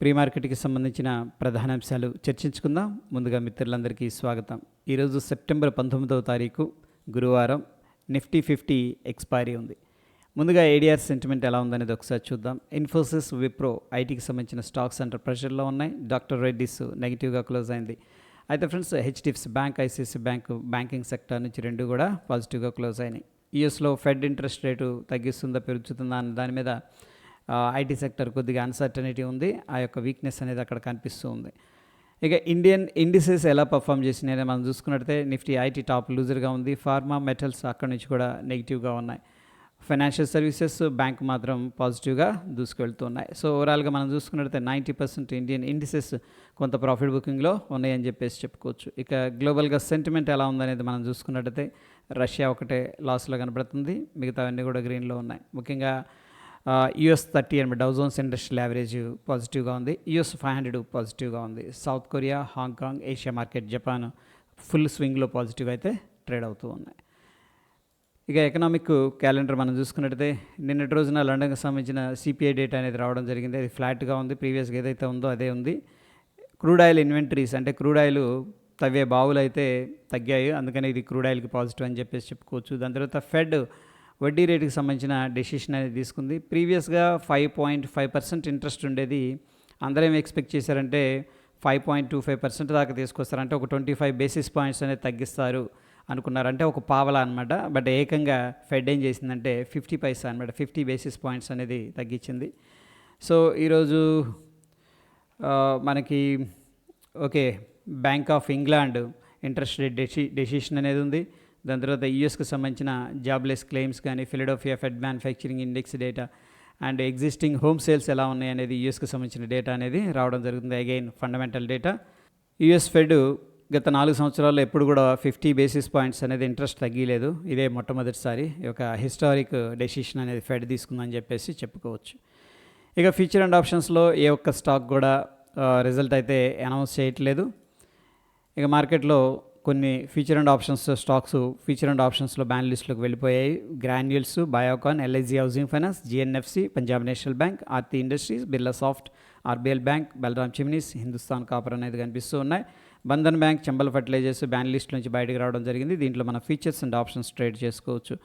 Pre మార్కెట్కి సంబంధించిన ప్రధాన అంశాలు చర్చించుకుందాం. ముందుగా మిత్రులందరికీ స్వాగతం. ఈరోజు సెప్టెంబర్ పంతొమ్మిదవ తారీఖు గురువారం. నిఫ్టీ ఫిఫ్టీ ఎక్స్పైరీ ఉంది. ముందుగా ఏడిఆర్ సెంటిమెంట్ ఎలా ఉందనేది ఒకసారి చూద్దాం. ఇన్ఫోసిస్ విప్రో ఐటీకి సంబంధించిన స్టాక్స్ అండర్ ప్రెషర్లో ఉన్నాయి. డాక్టర్ రెడ్డిస్ నెగిటివ్గా క్లోజ్ అయింది. అయితే friends HDFC bank ICICI bank banking sector నుంచి రెండు కూడా పాజిటివ్గా క్లోజ్ అయినాయి. యుఎస్లో ఫెడ్ ఇంట్రెస్ట్ రేటు తగ్గిస్తుందా పెరుగుతుందా అన్న దాని మీద ఐటీ సెక్టర్ కొద్దిగా అన్సర్టనిటీ ఉంది. ఆ యొక్క వీక్నెస్ అనేది అక్కడ కనిపిస్తూ ఉంది. ఇక ఇండియన్ ఇండిసెస్ ఎలా పర్ఫామ్ చేసినాయని మనం చూసుకున్నట్టే నిఫ్టీ ఐటీ టాప్ లూజర్గా ఉంది. ఫార్మా మెటల్స్ అక్కడ నుంచి కూడా నెగిటివ్గా ఉన్నాయి. ఫైనాన్షియల్ సర్వీసెస్ బ్యాంక్ మాత్రం పాజిటివ్గా దూసుకెళ్తున్నాయి. సో ఓవరాల్గా మనం చూసుకున్నట్లయితే నైంటీ పర్సెంట్ ఇండియన్ ఇండిసెస్ కొంత ప్రాఫిట్ బుకింగ్లో ఉన్నాయని చెప్పేసి చెప్పుకోవచ్చు. ఇక గ్లోబల్గా సెంటిమెంట్ ఎలా ఉందనేది మనం చూసుకున్నట్లయితే రష్యా ఒకటే లాస్లో కనబడుతుంది మిగతావన్నీ కూడా గ్రీన్లో ఉన్నాయి. ముఖ్యంగా US thirty and Dow Jones industrial average పాజిటివ్గా ఉంది. యుఎస్ ఫైవ్ హండ్రెడ్ పాజిటివ్గా ఉంది. South Korea Hong Kong Asia market Japan full స్వింగ్లో positive అయితే ట్రేడ్ అవుతూ ఉన్నాయి. ఇక ఎకనామిక్ క్యాలెండర్ మనం చూసుకున్నట్టయితే నిన్నటి రోజున లండన్కి సంబంధించిన సిపిఐ డేటా అనేది రావడం జరిగింది. అది ఫ్లాట్గా ఉంది. ప్రీవియస్గా ఏదైతే ఉందో అదే ఉంది. క్రూడ్ ఆయిల్ ఇన్వెంటరీస్ అంటే క్రూడ్ ఆయిల్ తవ్వే బావులు అయితే తగ్గాయి. అందుకని ఇది క్రూడ్ ఆయిల్కి పాజిటివ్ అని చెప్పేసి చెప్పుకోవచ్చు. దాని తర్వాత ఫెడ్ వడ్డీ రేటుకి సంబంధించిన డెసిషన్ అనేది తీసుకుంది. ప్రీవియస్గా five point five percent interest ఉండేది. అందరూ ఎక్స్పెక్ట్ చేశారంటే five point two five percent దాకా తీసుకొస్తారంటే ఒక ట్వంటీ ఫైవ్ బేసిస్ పాయింట్స్ అనేది తగ్గిస్తారు అనుకున్నారంటే ఒక పావలా అనమాట బట్ ఏకంగా ఫెడ్ ఏం చేసిందంటే ఫిఫ్టీ పైసా అనమాట ఫిఫ్టీ బేసిస్ పాయింట్స్ అనేది తగ్గించింది. సో ఈరోజు మనకి okay bank of England interest rate deci decision అనేది ఉంది. దాని తర్వాత యూఎస్కి సంబంధించిన జాబ్లెస్ క్లెయిమ్స్ కానీ Philadelphia Fed manufacturing index data and existing home sales ఎలా ఉన్నాయి అనేది యూఎస్కి సంబంధించిన డేటా అనేది రావడం జరుగుతుంది. Again fundamental data. US Fed గత నాలుగు సంవత్సరాల్లో ఎప్పుడు కూడా ఫిఫ్టీ బేసిస్ పాయింట్స్ అనేది ఇంట్రెస్ట్ తగ్గలేదు. ఇదే మొట్టమొదటిసారి ఈ యొక్క హిస్టారిక్ డెసిషన్ అనేది ఫెడ్ తీసుకుందని చెప్పేసి చెప్పుకోవచ్చు. ఇక ఫ్యూచర్ అండ్ ఆప్షన్స్లో ఏ ఒక్క స్టాక్ కూడా రిజల్ట్ అయితే అనౌన్స్ చేయట్లేదు. ఇక మార్కెట్లో కొన్ని future and options stocks future and ఆప్షన్స్లో బ్యాన్ లిస్టులోకి వెళ్ళిపోయాయి. Granules Biocon LIC housing finance GNFC Punjab national bank Aarti industries Birla soft RBL bank Balram chimneys Hindustan copper అనేది కనిపిస్తూ ఉన్నాయి. Bandhan bank Chambal fertilizers ban list నుంచి బయటకు రావడం జరిగింది. దీంట్లో మన ఫీచర్స్ అండ్ ఆప్షన్స్ ట్రేడ్ చేసుకోవచ్చు.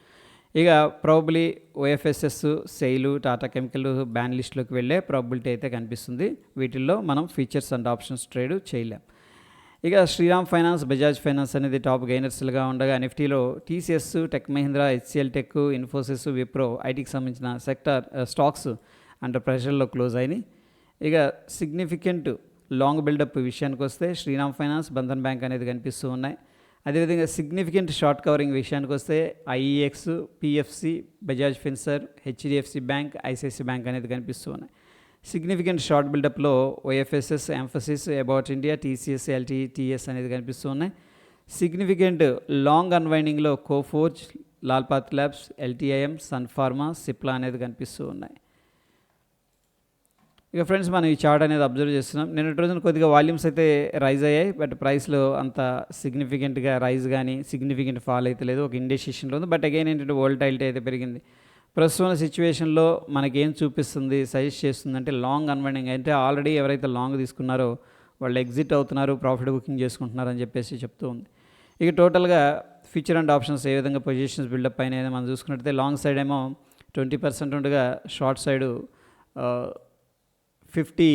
ఇక probably OFSS SAIL Tata chemical ban లిస్ట్లోకి వెళ్ళే ప్రాబిలిటీ అయితే కనిపిస్తుంది. వీటిల్లో మనం ఫీచర్స్ అండ్ ఆప్షన్స్ ట్రేడ్ చేయలేం. ఇక శ్రీరామ్ ఫైనాన్స్ బజాజ్ ఫైనాన్స్ అనేది టాప్ గైనర్స్లుగా ఉండగా నిఫ్టీలో TCS tech Mahindra HCL tech Infosys Wipro ఐటీకి సంబంధించిన సెక్టార్ స్టాక్స్ అండర్ ప్రెషర్లో క్లోజ్ అయినాయి ఇక సిగ్నిఫికెంట్ లాంగ్ బిల్డప్ విషయానికి వస్తే శ్రీరామ్ ఫైనాన్స్ బంధన్ బ్యాంక్ అనేది కనిపిస్తూ ఉన్నాయి. అదేవిధంగా సిగ్నిఫికెంట్ షార్ట్ కవరింగ్ విషయానికి వస్తే IEX PFC Bajaj Finserv HDFC bank ICICI bank అనేది కనిపిస్తూ ఉన్నాయి. Significant short బిల్డప్లో OFSS Mphasis Abbott India TCS LT TS అనేది కనిపిస్తూ ఉన్నాయి. Significant long అన్వైండింగ్లో Coforge Lalpath labs LTIM Sun Pharma Cipla అనేది కనిపిస్తూ ఉన్నాయి. ఇక ఫ్రెండ్స్ మనం ఈ చార్ట్ అనేది అబ్జర్వ్ చేస్తున్నాం. నిన్నటి రోజున కొద్దిగా వాల్యూమ్స్ అయితే రైజ్ అయ్యాయి బట్ ప్రైస్లో అంత సిగ్నిఫికెంట్గా రైజ్ కానీ సిగ్నిఫికెంట్ ఫాల్ అయితే లేదు. ఒక ఇండెసిషన్లో ఉంది. బట్ అగైన్ ఏంటంటే వోల్టైలిటీ అయితే పెరిగింది. ప్రస్తుతం సిచ్యువేషన్లో మనకేం చూపిస్తుంది సజెస్ట్ చేస్తుంది అంటే లాంగ్ అన్వైండింగ్. అంటే ఆల్రెడీ ఎవరైతే లాంగ్ తీసుకున్నారో వాళ్ళు ఎగ్జిట్ అవుతున్నారు ప్రాఫిట్ బుకింగ్ చేసుకుంటున్నారు అని చెప్పేసి చెప్తూ ఉంది. ఇక టోటల్గా ఫ్యూచర్ అండ్ ఆప్షన్స్ ఏ విధంగా పొజిషన్స్ బిల్డప్ అయినాయి మనం చూసుకున్నట్టయితే లాంగ్ సైడ్ ఏమో ట్వంటీ పర్సెంట్ ఉండగా short side fifty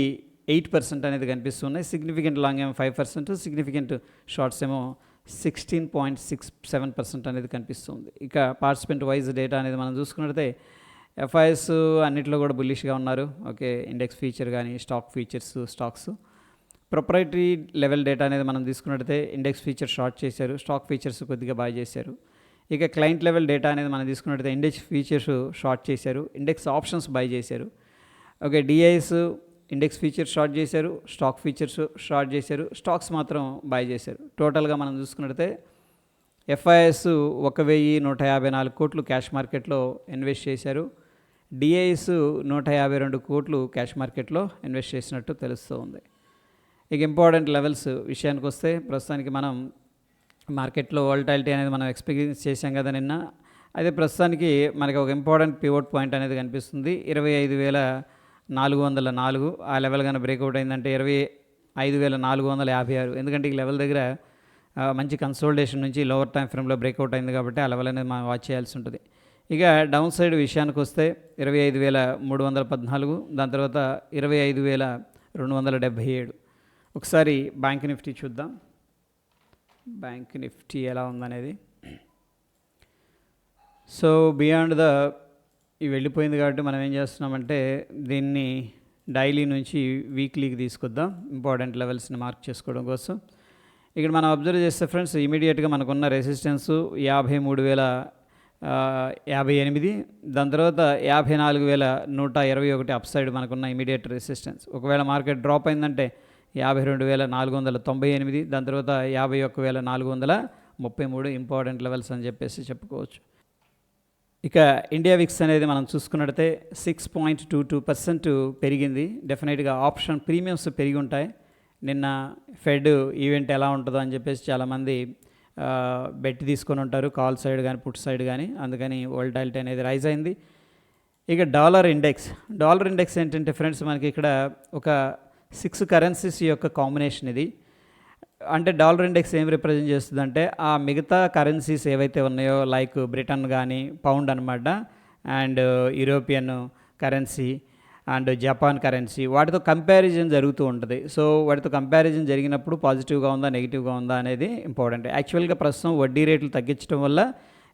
eight percent అనేది కనిపిస్తున్నాయి. సిగ్నిఫికెంట్ లాంగ్ ఏమో ఫైవ్ పర్సెంట్ సిగ్నిఫికెంట్ షార్ట్స్ ఏమో sixteen point six seven percent అనేది కనిపిస్తుంది. ఇక పార్టిసిపెంట్ వైజ్ డేటా అనేది మనం చూసుకున్నట్లయితే ఎఫ్ఐఎస్ అన్నిట్లో కూడా బుల్లిష్గా ఉన్నారు. ఓకే ఇండెక్స్ ఫీచర్ కానీ stock features stocks proprietary level data అనేది మనం తీసుకున్నట్టయితే ఇండెక్స్ ఫీచర్ షార్ట్ చేశారు స్టాక్ ఫీచర్స్ కొద్దిగా బాగా చేశారు. ఇక క్లయింట్ లెవెల్ డేటా అనేది మనం తీసుకున్నట్టయితే ఇండెక్స్ ఫీచర్స్ షార్ట్ చేశారు ఇండెక్స్ ఆప్షన్స్ బై చేశారు. Okay DIIs index features short చేశారు స్టాక్ ఫీచర్స్ షార్ట్ చేశారు స్టాక్స్ మాత్రం బై చేశారు. టోటల్గా మనం చూసుకున్నట్లయితే ఎఫ్ఐఎస్ ఒక వెయ్యి నూట యాభై నాలుగు కోట్లు క్యాష్ మార్కెట్లో ఇన్వెస్ట్ చేశారు. డిఐఎస్ నూట యాభై రెండు కోట్లు క్యాష్ మార్కెట్లో ఇన్వెస్ట్ చేసినట్టు తెలుస్తూ ఉంది ఇక ఇంపార్టెంట్ లెవెల్స్ విషయానికి వస్తే ప్రస్తుతానికి మనం మార్కెట్లో వాలటాలిటీ అనేది మనం ఎక్స్పీరియన్స్ చేసాం కదా నిన్న. అయితే ప్రస్తుతానికి మనకి ఒక ఇంపార్టెంట్ పివోట్ పాయింట్ అనేది కనిపిస్తుంది. ఇరవై ఐదు వేల నాలుగు వందల నాలుగు ఆ లెవెల్ కానీ బ్రేక్అవుట్ అయిందంటే ఇరవై ఐదు వేల నాలుగు వందల యాభై ఆరు. ఎందుకంటే ఈ లెవెల్ దగ్గర మంచి కన్సోల్టేషన్ నుంచి లోవర్ టైం ఫ్రేమ్లో బ్రేక్అవుట్ అయింది కాబట్టి ఆ లెవెల్ అనేది మనం వాచ్ చేయాల్సి ఉంటుంది. ఇక డౌన్ సైడ్ విషయానికి వస్తే ఇరవై ఐదు వేల మూడు వందల పద్నాలుగు దాని తర్వాత ఇరవై ఐదు వేల రెండు వందల డెబ్భై ఏడు. ఒకసారి బ్యాంక్ నిఫ్టీ చూద్దాం. బ్యాంక్ నిఫ్టీ ఎలా ఉందనేది. సో బియాండ్ ద ఇవి వెళ్ళిపోయింది కాబట్టి మనం ఏం చేస్తున్నామంటే దీన్ని డైలీ నుంచి వీక్లీకి తీసుకొద్దాం. ఇంపార్టెంట్ లెవెల్స్ని మార్క్ చేసుకోవడం కోసం. ఇక్కడ మనం అబ్జర్వ్ చేస్తే ఫ్రెండ్స్ ఇమీడియట్గా మనకున్న రెసిస్టెన్స్ యాభై మూడు వేల యాభై ఎనిమిది. దాని తర్వాత యాభై నాలుగు వేల నూట ఇరవై ఒకటి అప్ సైడ్ మనకున్న ఇమీడియట్ రెసిస్టెన్స్. ఒకవేళ మార్కెట్ డ్రాప్ అయిందంటే యాభై రెండు వేల నాలుగు వందల తొంభై ఎనిమిది దాని తర్వాత యాభై ఒక్క వేల నాలుగు వందల ముప్పై మూడు. ఇంపార్టెంట్ లెవెల్స్ అని చెప్పేసి చెప్పుకోవచ్చు. ఇక ఇండియా విక్స్ అనేది మనం చూసుకున్నట్టయితే six point two two percent పెరిగింది. డెఫినెట్గా ఆప్షన్ ప్రీమియమ్స్ పెరిగి ఉంటాయి. నిన్న ఫెడ్ ఈవెంట్ ఎలా ఉంటుందో అని చెప్పేసి చాలామంది బెట్ తీసుకొని ఉంటారు. కాల్ సైడ్ కానీ పుట్ సైడ్ కానీ అందుకని వోల్టాలిటీ అనేది రైజ్ అయింది. ఇక డాలర్ ఇండెక్స్. డాలర్ ఇండెక్స్ ఏంటంటే ఫ్రెండ్స్ మనకి ఇక్కడ ఒక సిక్స్ కరెన్సీస్ యొక్క కాంబినేషన్ ఇది. అంటే డాలర్ ఇండెక్స్ ఏం రిప్రజెంట్ చేస్తుందంటే ఆ మిగతా కరెన్సీస్ ఏవైతే ఉన్నాయో లైక్ బ్రిటన్ కానీ పౌండ్ అనమాట and European currency and Japan currency వాటితో కంపారిజన్ జరుగుతూ ఉంటుంది. సో వాటితో కంపారిజన్ జరిగినప్పుడు పాజిటివ్గా ఉందా నెగిటివ్గా ఉందా అనేది ఇంపార్టెంట్ యాక్చువల్గా ప్రస్తుతం వడ్డీ రేట్లు తగ్గించడం వల్ల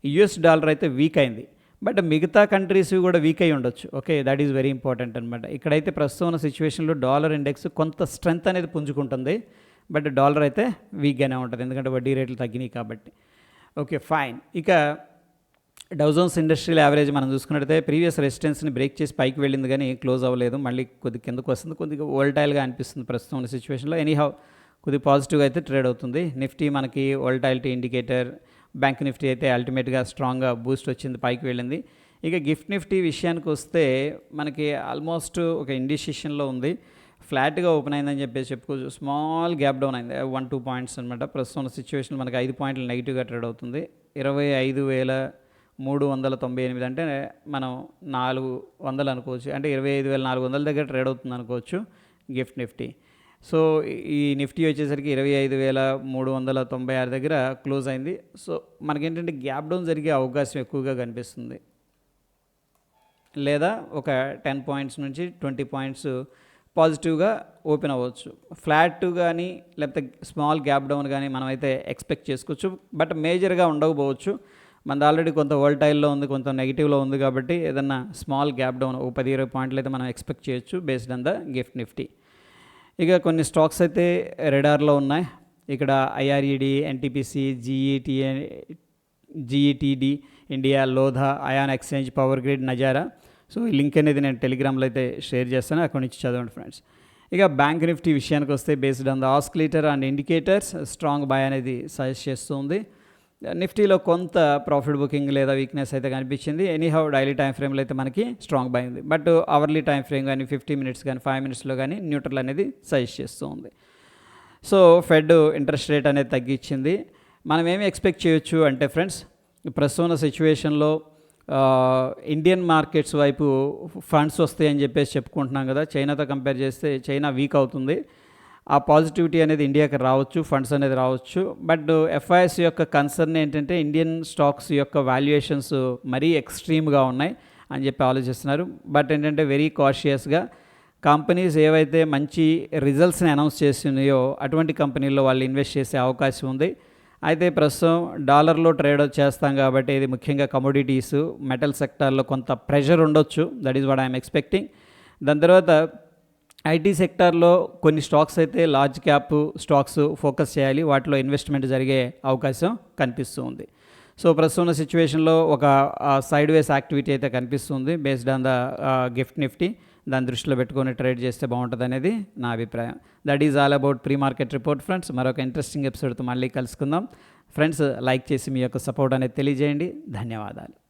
యుఎస్ డాలర్ అయితే వీక్ అయింది. బట్ మిగతా కంట్రీస్ కూడా వీక్ అయి ఉండొచ్చు. Okay that is very important అనమాట ఇక్కడైతే ప్రస్తుతం ఉన్న సిచ్యువేషన్లో డాలర్ ఇండెక్స్ కొంత స్ట్రెంత్ అనేది పుంజుకుంటుంది. బట్ డాలర్ అయితే వీక్గానే ఉంటుంది. ఎందుకంటే వడ్డీ రేట్లు తగ్గినాయి కాబట్టి. Okay fine. ఇక డౌజోన్స్ ఇండస్ట్రియల్ యావరేజ్ మనం చూసుకున్నట్టయితే ప్రీవియస్ రెసిస్టెన్స్ని బ్రేక్ చేసి పైకి వెళ్ళింది కానీ క్లోజ్ అవ్వలేదు. మళ్ళీ కొద్ది కిందకు వస్తుంది. కొద్దిగా వోల్టైల్గా అనిపిస్తుంది ప్రస్తుతం ఉన్న సిచ్యువేషన్లో. ఎనీహౌ కొద్ది పాజిటివ్గా అయితే ట్రేడ్ అవుతుంది. నిఫ్టీ మనకి వోల్టాలిటీ ఇండికేటర్ బ్యాంక్ నిఫ్టీ అయితే అల్టిమేట్గా స్ట్రాంగ్గా బూస్ట్ వచ్చింది పైకి వెళ్ళింది. ఇక గిఫ్ట్ నిఫ్టీ విషయానికి వస్తే మనకి ఆల్మోస్ట్ ఒక ఇండిసిషన్లో ఉంది. ఫ్లాట్గా ఓపెన్ అయిందని చెప్పేసి చెప్పుకోవచ్చు స్మాల్ గ్యాప్ డౌన్ అయింది. వన్ టూ పాయింట్స్ అనమాట ప్రస్తుతం ఉన్న సిచ్యువేషన్ మనకి ఐదు పాయింట్లు నెగిటివ్గా ట్రేడ్ అవుతుంది. ఇరవై ఐదు వేల మూడు వందల తొంభై ఎనిమిది అంటే మనం నాలుగు వందలు అనుకోవచ్చు. అంటే ఇరవై ఐదు వేల నాలుగు వందల దగ్గర ట్రేడ్ అవుతుంది అనుకోవచ్చు గిఫ్ట్ నిఫ్టీ. సో ఈ నిఫ్టీ వచ్చేసరికి ఇరవై ఐదు వేల మూడు వందల తొంభై ఆరు దగ్గర క్లోజ్ అయింది. సో మనకేంటంటే గ్యాప్ డౌన్ జరిగే అవకాశం ఎక్కువగా కనిపిస్తుంది. లేదా ఒక టెన్ పాయింట్స్ నుంచి ట్వంటీ పాయింట్స్ పాజిటివ్గా ఓపెన్ అవ్వచ్చు. ఫ్లాట్ కానీ లేకపోతే స్మాల్ గ్యాప్ డౌన్ కానీ మనమైతే ఎక్స్పెక్ట్ చేసుకోవచ్చు. బట్ మేజర్గా ఉండకపోవచ్చు. మనది ఆల్రెడీ కొంత వోల్టైల్లో ఉంది కొంత నెగిటివ్లో ఉంది కాబట్టి ఏదన్నా స్మాల్ గ్యాప్ డౌన్ ఒక పది ఇరవై పాయింట్లు అయితే మనం ఎక్స్పెక్ట్ చేయొచ్చు based on the GIFT Nifty. ఇక కొన్ని స్టాక్స్ అయితే రెడార్లో ఉన్నాయి. ఇక్కడ IRED NTPC GET GETD India Lodha ion exchange power grid Nazara so ఈ లింక్ అనేది నేను టెలిగ్రామ్లో అయితే షేర్ చేస్తాను. అక్కడి నుంచి చదవండి ఫ్రెండ్స్. ఇక బ్యాంక్ నిఫ్టీ విషయానికి వస్తే based on the oscillator and indicators strong buy అనేది సజెస్ట్ చేస్తుంది. నిఫ్టీలో కొంత ప్రాఫిట్ బుకింగ్ లేదా వీక్నెస్ అయితే కనిపించింది. ఎనీహౌ డైలీ టైం ఫ్రేమ్లో అయితే మనకి స్ట్రాంగ్ బై ఉంది. బట్ అవర్లీ టైం ఫ్రేమ్ కానీ ఫిఫ్టీ మినిట్స్ కానీ ఫైవ్ మినిట్స్లో కానీ న్యూట్రల్ అనేది సజెస్ట్ చేస్తూ ఉంది సో ఫెడ్ ఇంట్రెస్ట్ రేట్ అనేది తగ్గించింది. మనం ఏమి ఎక్స్పెక్ట్ చేయొచ్చు అంటే ఫ్రెండ్స్ ప్రస్తుతం ఉన్న సిచ్యువేషన్లో ఇండియన్ మార్కెట్స్ వైపు ఫండ్స్ వస్తాయని చెప్పేసి చెప్పుకుంటున్నాం కదా. చైనాతో కంపేర్ చేస్తే చైనా వీక్ అవుతుంది. ఆ పాజిటివిటీ అనేది ఇండియాకి రావచ్చు ఫండ్స్ అనేది రావచ్చు. బట్ ఎఫ్ఐఎస్ యొక్క కన్సర్న్ ఏంటంటే ఇండియన్ స్టాక్స్ యొక్క వాల్యుయేషన్స్ మరీ ఎక్స్ట్రీమ్గా ఉన్నాయి అని చెప్పి ఆలోచిస్తున్నారు. బట్ ఏంటంటే వెరీ కాషియస్గా కంపెనీస్ ఏవైతే మంచి రిజల్ట్స్ని అనౌన్స్ చేస్తున్నాయో అటువంటి కంపెనీల్లో వాళ్ళు ఇన్వెస్ట్ చేసే అవకాశం ఉంది. అయితే ప్రస్తుతం డాలర్లో ట్రేడ్ చేస్తాం కాబట్టి ఇది ముఖ్యంగా కమోడిటీస్ మెటల్ సెక్టార్లో కొంత ప్రెషర్ ఉండొచ్చు. That is what I'm expecting దాని తర్వాత ఐటీ సెక్టార్లో కొన్ని స్టాక్స్ అయితే లార్జ్ క్యాప్ స్టాక్స్ ఫోకస్ చేయాలి. వాటిలో ఇన్వెస్ట్మెంట్ జరిగే అవకాశం కనిపిస్తూ ఉంది. సో ప్రస్తుతం ఉన్న సిచ్యువేషన్లో ఒక సైడ్ వేస్ యాక్టివిటీ అయితే కనిపిస్తుంది based on the GIFT Nifty దాన్ని దృష్టిలో పెట్టుకొని ట్రేడ్ చేస్తే బాగుంటుంది అనేది నా అభిప్రాయం. That is all about pre market report friends మరొక ఇంట్రెస్టింగ్ ఎపిసోడ్తో మళ్ళీ కలుసుకుందాం. ఫ్రెండ్స్ లైక్ చేసి మీ యొక్క సపోర్ట్ అనేది తెలియజేయండి. ధన్యవాదాలు.